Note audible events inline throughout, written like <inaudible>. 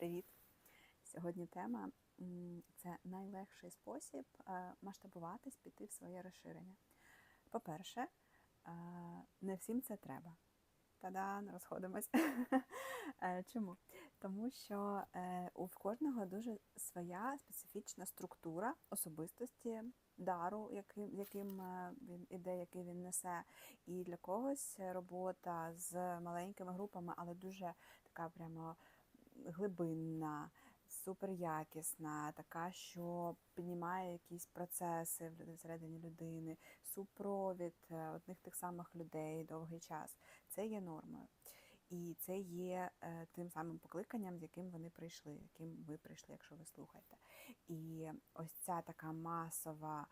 Привіт! Сьогодні тема це найлегший спосіб е, масштабуватись, піти в своє розширення. По-перше, е, не всім це треба. Та-дан, розходимось. <laughs> Е, Чому? Тому що у кожного дуже своя специфічна структура особистості, дару, яким, яким він іде, який він несе. І для когось робота з маленькими групами, але дуже така прямо глибинна, суперякісна, така, що піднімає якісь процеси всередині людини, супровід е, одних тих самих людей довгий час. Це є нормою. І це є е, тим самим покликанням, з яким вони прийшли, яким ви прийшли, якщо ви слухаєте. І ось ця така масова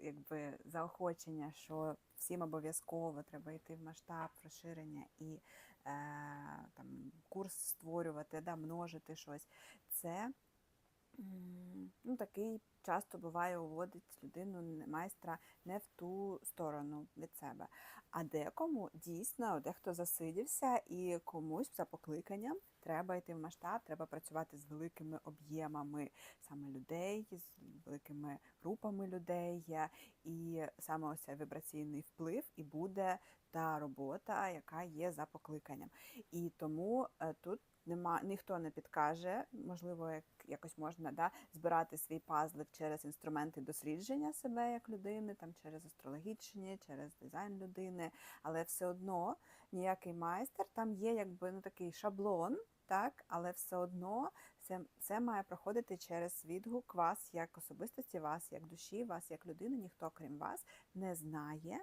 якби заохочення, що всім обов'язково треба йти в масштаб розширення і там, курс створювати, да, множити щось. Це ну, такий часто буває уводить людину майстра не в ту сторону від себе. А декому дійсно, дехто засидівся, і комусь за покликанням треба йти в масштаб, треба працювати з великими об'ємами саме людей, з великими групами людей. І саме ось цей вібраційний вплив і буде та робота, яка є за покликанням. І тому е, тут нема ніхто не підкаже, можливо, як якось можна да, збирати свій пазлик через інструменти дослідження себе як людини, там через астрологічні, через дизайн людини, але все одно ніякий майстер там є якби ну такий шаблон. Так, але все одно це, це має проходити через відгук вас як особистості, вас як душі, вас як людини. Ніхто крім вас не знає,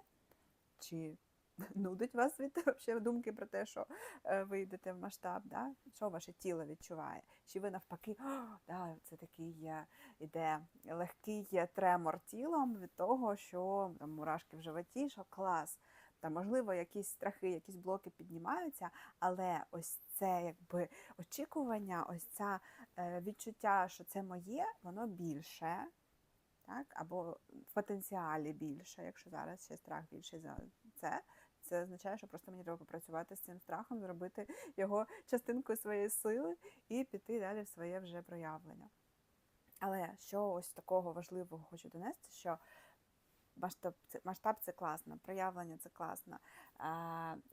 чи <laughs> нудить вас від думки про те, що е, ви йдете в масштаб, да? що ваше тіло відчуває? Чи ви навпаки, «О, да, це такий іде легкий тремор тілом від того, що там мурашки в животі, що клас. Та можливо, якісь страхи, якісь блоки піднімаються, але ось це якби очікування, ось це відчуття, що це моє, воно більше, так? або в потенціалі більше, якщо зараз ще страх більший за це. Це означає, що просто мені треба попрацювати з цим страхом, зробити його частинкою своєї сили і піти далі в своє вже проявлення. Але що ось такого важливого хочу донести, що масштаб це, масштаб це класно, проявлення це класно,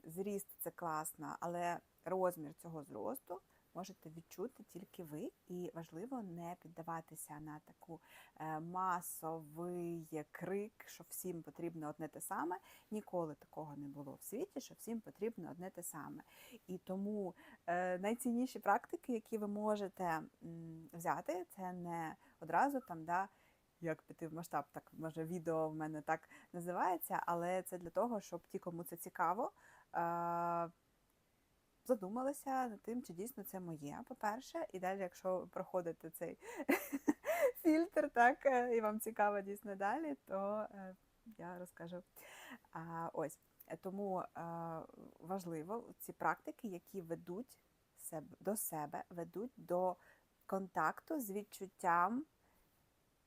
зріст це класно, але розмір цього зросту можете відчути тільки ви, і важливо не піддаватися на таку е, масовий крик, що всім потрібно одне те саме. Ніколи такого не було в світі, що всім потрібно одне те саме. І тому е, найцінніші практики, які ви можете взяти, це не одразу там, да, як піти в масштаб, так може відео в мене так називається, але це для того, щоб ті, кому це цікаво, е, задумалися над тим, чи дійсно це моє, по-перше, і далі, якщо проходите цей <laughs> фільтр, так, е, і вам цікаво дійсно далі, то е, я розкажу. Ось. Тому важливо ці практики, які ведуть до себе, ведуть до контакту з відчуттям,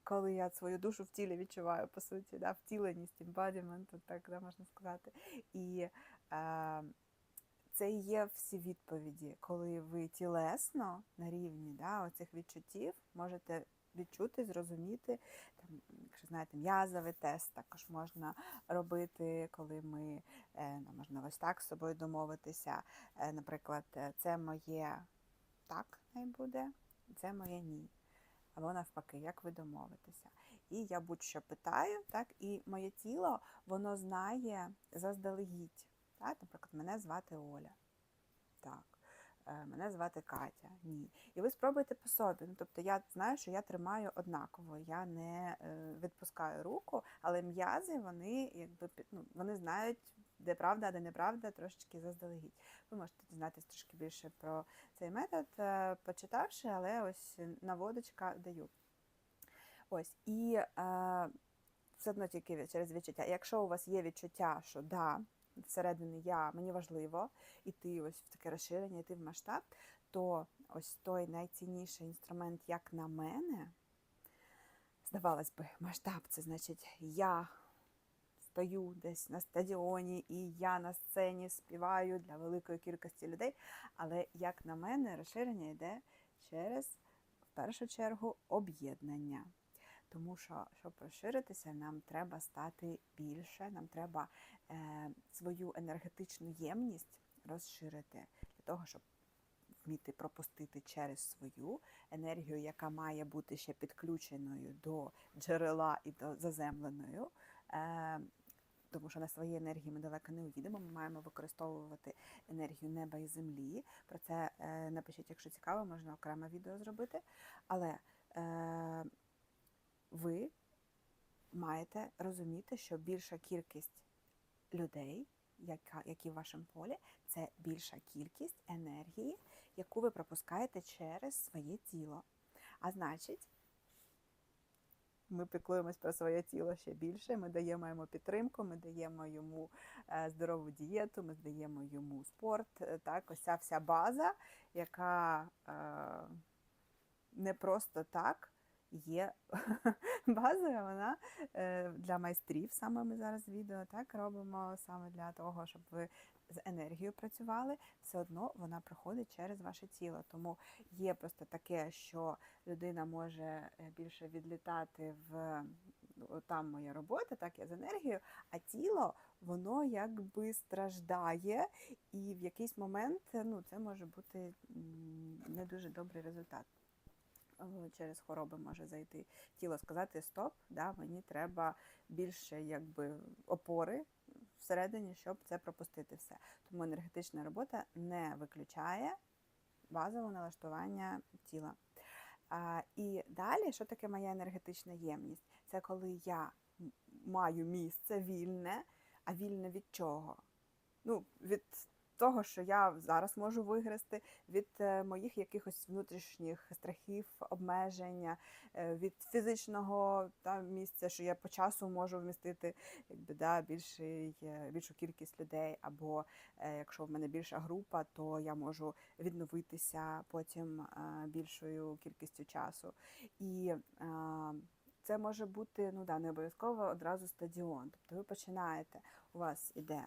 коли я свою душу в тілі відчуваю, по суті, да, втіленість, embodiment, так да, можна сказати. І е, це і є всі відповіді, коли ви тілесно на рівні да, оцих відчуттів можете відчути, зрозуміти. Там, якщо знаєте, м'язовий тест також можна робити, коли ми е, ну, можна ось так з собою домовитися. Е, Наприклад, е, це моє так не буде, це моє ні. Або навпаки, як ви домовитеся. І я будь-що питаю, так, і моє тіло воно знає заздалегідь. Так? Наприклад, мене звати Оля. Так. Е, Мене звати Катя. Ні. І ви спробуйте по собі. Ну, тобто я знаю, що я тримаю однаково, я не е, відпускаю руку, але м'язи вони якби ну, вони знають, де правда, де неправда, трошечки заздалегідь. Ви можете дізнатися трошки більше про цей метод, е, почитавши, але ось наводочка даю. Ось, і е, все одно тільки через відчуття. Якщо у вас є відчуття, що да, всередині я, мені важливо іти ось в таке розширення, йти в масштаб, то ось той найцінніший інструмент, як на мене, здавалось би, масштаб це значить я стою десь на стадіоні і я на сцені співаю для великої кількості людей. Але, як на мене, розширення йде через в першу чергу об'єднання. Тому що, щоб розширитися, нам треба стати більше, нам треба е, свою енергетичну ємність розширити для того, щоб вміти пропустити через свою енергію, яка має бути ще підключеною до джерела і до заземленою. Е, тому що на своїй енергії ми далеко не уїдемо. Ми маємо використовувати енергію неба і землі. Про це е, напишіть, якщо цікаво, можна окреме відео зробити. Але е, ви маєте розуміти, що більша кількість людей, яка, які в вашому полі, це більша кількість енергії, яку ви пропускаєте через своє тіло. А значить, ми піклуємось про своє тіло ще більше, ми даємо йому підтримку, ми даємо йому е, здорову дієту, ми даємо йому спорт. е, Так, ось ця вся база, яка е, не просто так є <laughs> базою, вона для майстрів. Саме ми зараз відео так робимо саме для того, щоб ви з енергією працювали, все одно вона проходить через ваше тіло. Тому є просто таке, що людина може е, більше відлітати в ну, там моя робота, так я з енергією, а тіло воно якби страждає, і в якийсь момент ну, це може бути не дуже добрий результат. Е, Через хвороби може зайти тіло, сказати стоп, да, мені треба більше якби опори всередині, щоб це пропустити все. Тому енергетична робота не виключає базове налаштування тіла. А, і далі, що таке моя енергетична ємність? Це коли я маю місце вільне, а вільне від чого? Ну, від того, що я зараз можу вигрести, від е, моїх якихось внутрішніх страхів, обмеження, е, від фізичного та, місця, що я по часу можу вмістити якби, да, більший, е, більшу кількість людей, або якщо в мене більша група, то я можу відновитися потім більшою кількістю часу. І це може бути ну да, не обов'язково одразу стадіон. Тобто ви починаєте, у вас іде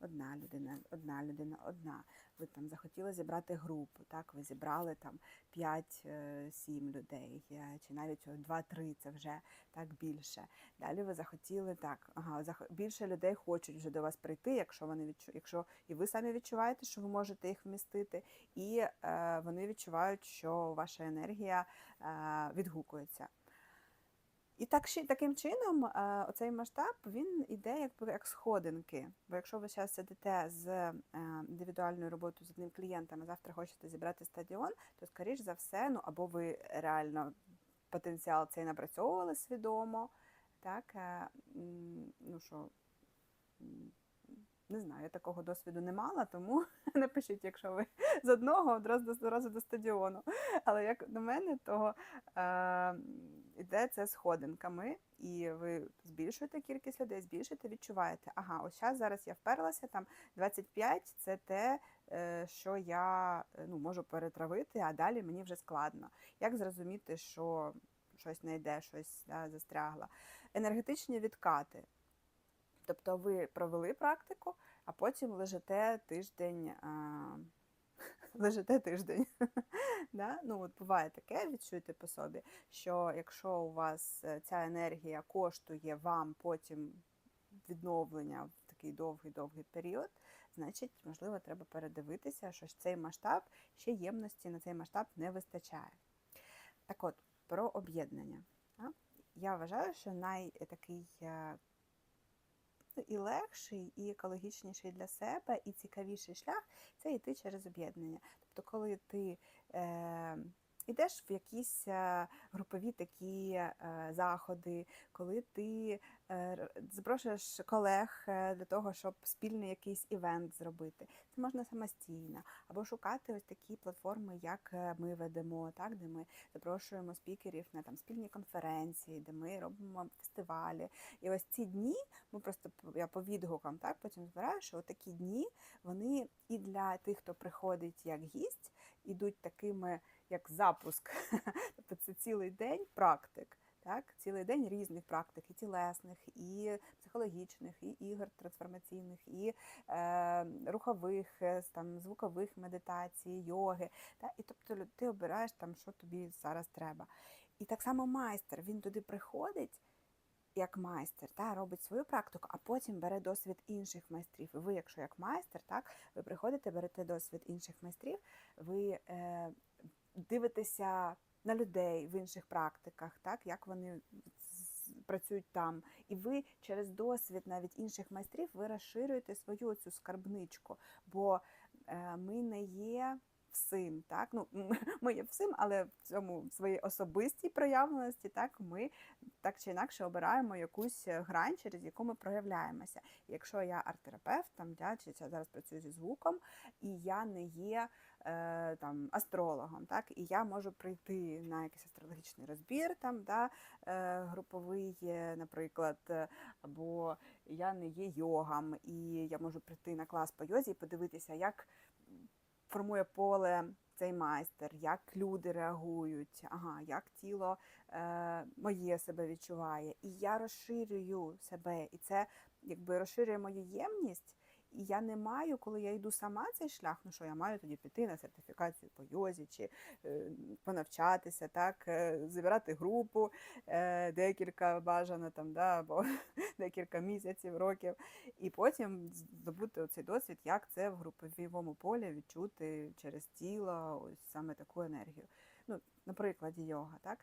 одна людина, одна людина, одна. Ви там захотіли зібрати групу, так, ви зібрали там 5-7 людей, е, чи навіть 2-3, це вже так більше. Далі ви захотіли так, ага, більше людей хочуть вже до вас прийти, якщо вони відчу... якщо і ви самі відчуваєте, що ви можете їх вмістити, і е, вони відчувають, що ваша енергія е, відгукується. І так, таким чином е, оцей масштаб він іде якби як сходинки. Бо якщо ви зараз сидите з е, індивідуальною роботою з одним клієнтом, а завтра хочете зібрати стадіон, то скоріш за все, ну або ви реально потенціал цей напрацьовували свідомо, так е, ну що. Не знаю, я такого досвіду не мала, тому <laughs> напишіть, якщо ви з одного одразу до, одразу до стадіону. Але як на мене, то іде це сходинками, і ви збільшуєте кількість людей, збільшуєте, відчуваєте. Ага, ось зараз, зараз я вперлася, там 25 це те, е, що я е, ну, можу перетравити, а далі мені вже складно. Як зрозуміти, що щось не йде, щось да, застрягло? Енергетичні відкати. Тобто ви провели практику, а потім лежите тиждень. <laughs> Лежите тиждень. <laughs> да? ну, от буває таке, відчуйте по собі, що якщо у вас е, ця енергія коштує вам потім відновлення в такий довгий-довгий період, значить, можливо, треба передивитися, що ж цей масштаб ще ємності на цей масштаб не вистачає. Так от, про об'єднання. Я вважаю, що найтакий е, ну, і легший, і екологічніший для себе, і цікавіший шлях це йти через об'єднання. Тобто, коли ти е, йдеш в якісь е, групові такі е, заходи, коли ти е, запрошуєш колег для того, щоб спільний якийсь івент зробити. Це можна самостійно, або шукати ось такі платформи, як ми ведемо, так, де ми запрошуємо спікерів на там спільні конференції, де ми робимо фестивалі. І ось ці дні ми просто я по відгукам так потім збираю, що такі дні вони і для тих, хто приходить як гість, ідуть такими як запуск. <laughs> тобто це цілий день практик. Так, цілий день різних практик, і тілесних, і психологічних, і ігор трансформаційних, і е, рухових, е, там, звукових медитацій, йоги. Та? І тобто ти обираєш там, що тобі зараз треба. І так само майстер, він туди приходить як майстер, та, робить свою практику, а потім бере досвід інших майстрів. І ви, якщо як майстер, так, ви приходите, берете досвід інших майстрів, ви е, дивитеся на людей в інших практиках, так, як вони працюють там. І ви через досвід навіть інших майстрів ви розширюєте свою цю скарбничку, бо е, ми не є всім, так? Ну, <laughs> ми є всім, але в цьому в своїй особистій проявленості, так, ми так чи інакше обираємо якусь е, грань, через яку ми проявляємося. Якщо я арт-терапевт, там я чи я зараз працюю зі звуком, і я не є е, там астрологом, так і я можу прийти на якийсь астрологічний розбір, там да, е, груповий, е, наприклад, е, або я не є йогом, і я можу прийти на клас по йозі і подивитися, як формує поле цей майстер, як люди реагують, ага, як тіло е, моє себе відчуває. І я розширюю себе, і це якби розширює мою ємність. І я не маю, коли я йду сама цей шлях, ну що я маю тоді піти на сертифікацію по йозі чи е, понавчатися, так, е, забирати групу е, декілька бажано там, да, або <laughs> декілька місяців, років, і потім здобути цей досвід, як це в груповому полі відчути через тіло, ось саме таку енергію. Ну, на прикладі йога, так?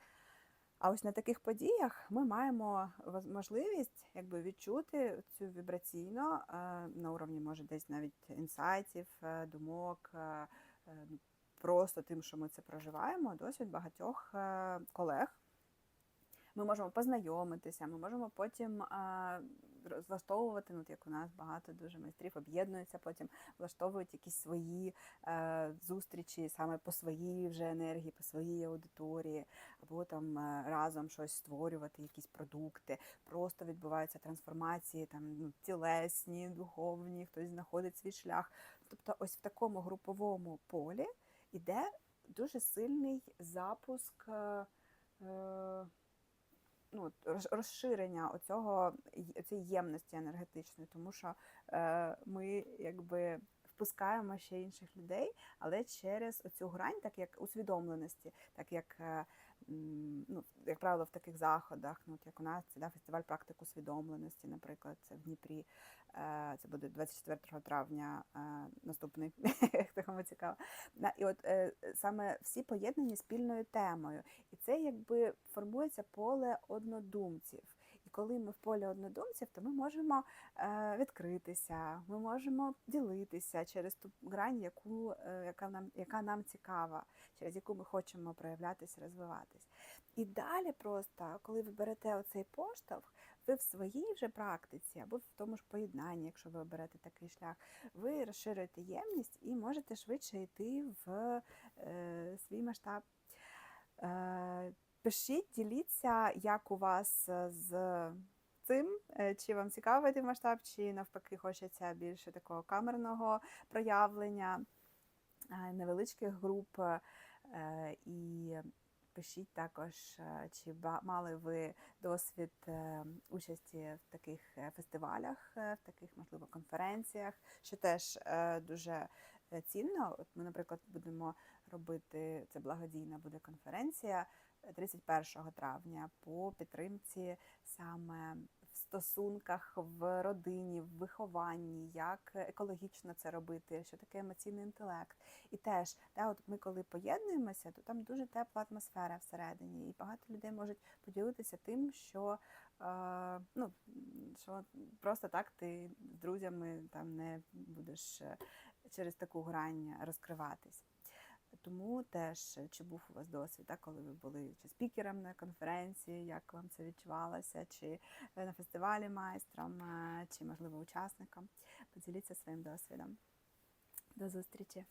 А ось на таких подіях ми маємо можливість якби відчути цю вібраційно е, на уровні, може, десь навіть інсайтів, е, думок, е, е, просто тим, що ми це проживаємо, досвід багатьох колег. Ми можемо познайомитися, ми можемо потім влаштовувати, ну, як у нас багато дуже майстрів об'єднуються, потім влаштовують якісь свої е, зустрічі саме по своїй вже енергії, по своїй аудиторії, або там е, разом щось створювати, якісь продукти. Просто відбуваються трансформації, там ну, тілесні, духовні, хтось знаходить свій шлях. Тобто, ось в такому груповому полі іде дуже сильний запуск. е, е, ну, розширення оцього, цієї ємності енергетичної, тому що е, ми якби впускаємо ще інших людей, але через оцю грань, так як усвідомленості, так як, е, ну, як правило, в таких заходах, ну, от як у нас це да, фестиваль практик усвідомленості, наприклад, це в Дніпрі, це буде 24 травня е, наступний, <laughs> як кому цікаво. І от е, саме всі поєднані спільною темою. І це якби формується поле однодумців. І коли ми в полі однодумців, то ми можемо е, відкритися, ми можемо ділитися через ту грань, яку, е, яка, нам, яка нам цікава, через яку ми хочемо проявлятися, розвиватись. І далі просто, коли ви берете оцей поштовх, ви в своїй вже практиці або в тому ж поєднанні, якщо ви оберете такий шлях, ви розширюєте ємність і можете швидше йти в е, свій масштаб. Е, Пишіть, діліться, як у вас е, з цим, е, чи вам цікавий цей масштаб, чи навпаки хочеться більше такого камерного проявлення, е, невеличких груп. І пишіть також, е, чи мали ви досвід е, участі в таких е, фестивалях, в таких, можливо, конференціях, що теж дуже цінно. От ми, наприклад, будемо робити це благодійна буде конференція е, 31 травня по підтримці саме стосунках в родині, в вихованні, як екологічно це робити, що таке емоційний інтелект. І теж, да, от ми коли поєднуємося, то там дуже тепла атмосфера всередині, і багато людей можуть поділитися тим, що, е, ну, що просто так ти з друзями там не будеш е, через таку грань розкриватись. Тому теж, чи був у вас досвід, коли ви були чи спікером на конференції, як вам це відчувалося, чи е, на фестивалі майстром, е, чи, можливо, учасником. Поділіться своїм досвідом. До зустрічі!